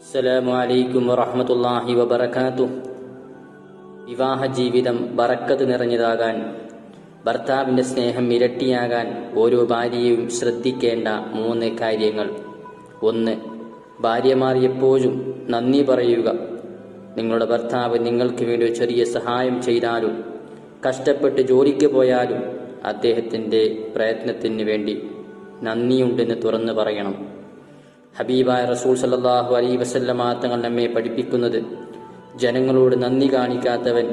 അസ്സലാമു അലൈക്കും വറഹ്മത്തുള്ളാഹി വബറകാതുഹു. വിവാഹ ജീവിതം ബറക്കത്ത് നിറഞ്ഞതാകാൻ ഭർത്താവിന്റെ സ്നേഹം ഇരട്ടിയാകാൻ ഓരോ ഭാര്യയും ശ്രദ്ധിക്കേണ്ട മൂന്ന് കാര്യങ്ങൾ. ഒന്ന് ഭാര്യമാർ എപ്പോഴും നന്ദി പറയുക. നിങ്ങളുടെ ഭർത്താവ് നിങ്ങൾക്ക് വേണ്ടി ചെറിയ സഹായം ചെയ്താലും കഷ്ടപ്പെട്ട് ജോലിക്ക് പോയാലും അദ്ദേഹത്തിന്റെ പ്രയത്നത്തിന് വേണ്ടി നന്ദിയുണ്ടെന്ന് തുറന്നു പറയണം. ഹബീബായ റസൂൽ സല്ലാഹു അലൈ വസല്ലമ തങ്ങൾ നമ്മെ പഠിപ്പിക്കുന്നത് ജനങ്ങളോട് നന്ദി കാണിക്കാത്തവൻ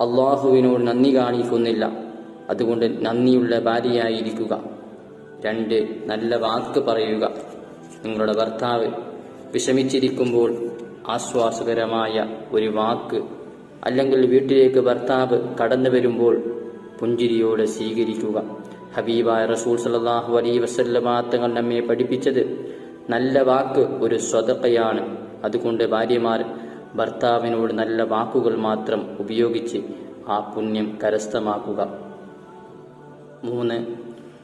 അള്ളാഹുവിനോട് നന്ദി കാണിക്കുന്നില്ല. അതുകൊണ്ട് നന്ദിയുള്ള ഭാര്യയായിരിക്കുക. രണ്ട് നല്ല വാക്ക് പറയുക. നിങ്ങളുടെ ഭർത്താവ് വിഷമിച്ചിരിക്കുമ്പോൾ ആശ്വാസകരമായ ഒരു വാക്ക് അല്ലെങ്കിൽ വീട്ടിലേക്ക് ഭർത്താവ് കടന്നു വരുമ്പോൾ പുഞ്ചിരിയോടെ സ്വീകരിക്കുക. ഹബീബായ റസൂൽ സല്ലല്ലാഹു അലൈ വസല്ലമ തങ്ങൾ നമ്മെ പഠിപ്പിച്ചത് നല്ല വാക്ക് ഒരു സ്വതക്കയാണ്. അതുകൊണ്ട് ഭാര്യമാർ ഭർത്താവിനോട് നല്ല വാക്കുകൾ മാത്രം ഉപയോഗിച്ച് ആ പുണ്യം കരസ്ഥമാക്കുക. മൂന്ന്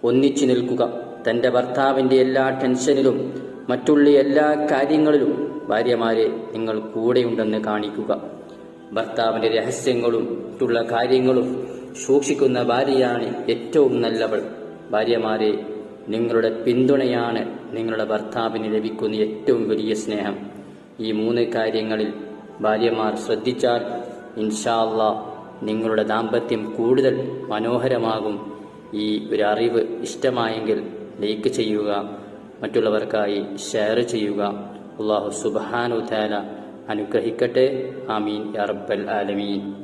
ഒന്നിച്ചു നിൽക്കുക. തന്റെ ഭർത്താവിന്റെ എല്ലാ ടെൻഷനിലും മറ്റുള്ള എല്ലാ കാര്യങ്ങളിലും ഭാര്യമാരെ നിങ്ങൾ കൂടെയുണ്ടെന്ന് കാണിക്കുക. ഭർത്താവിന്റെ രഹസ്യങ്ങളും മറ്റുള്ള കാര്യങ്ങളും സൂക്ഷിക്കുന്ന ഭാര്യയാണ് ഏറ്റവും നല്ലവൾ. ഭാര്യമാരെ നിങ്ങളുടെ പിന്തുണയാണ് നിങ്ങളുടെ ഭർത്താവിന് ലഭിക്കുന്ന ഏറ്റവും വലിയ സ്നേഹം. ഈ മൂന്ന് കാര്യങ്ങളിൽ ഭാര്യമാർ ശ്രദ്ധിച്ചാൽ ഇൻഷാല്ല നിങ്ങളുടെ ദാമ്പത്യം കൂടുതൽ മനോഹരമാകും. ഈ ഒരു അറിവ് ഇഷ്ടമായെങ്കിൽ ലൈക്ക് ചെയ്യുക മറ്റുള്ളവർക്കായി ഷെയർ ചെയ്യുക. അള്ളാഹു സുബാനു താല അനുഗ്രഹിക്കട്ടെ. ആമീൻ. യാ റബ്ബൽ ആലമീൻ.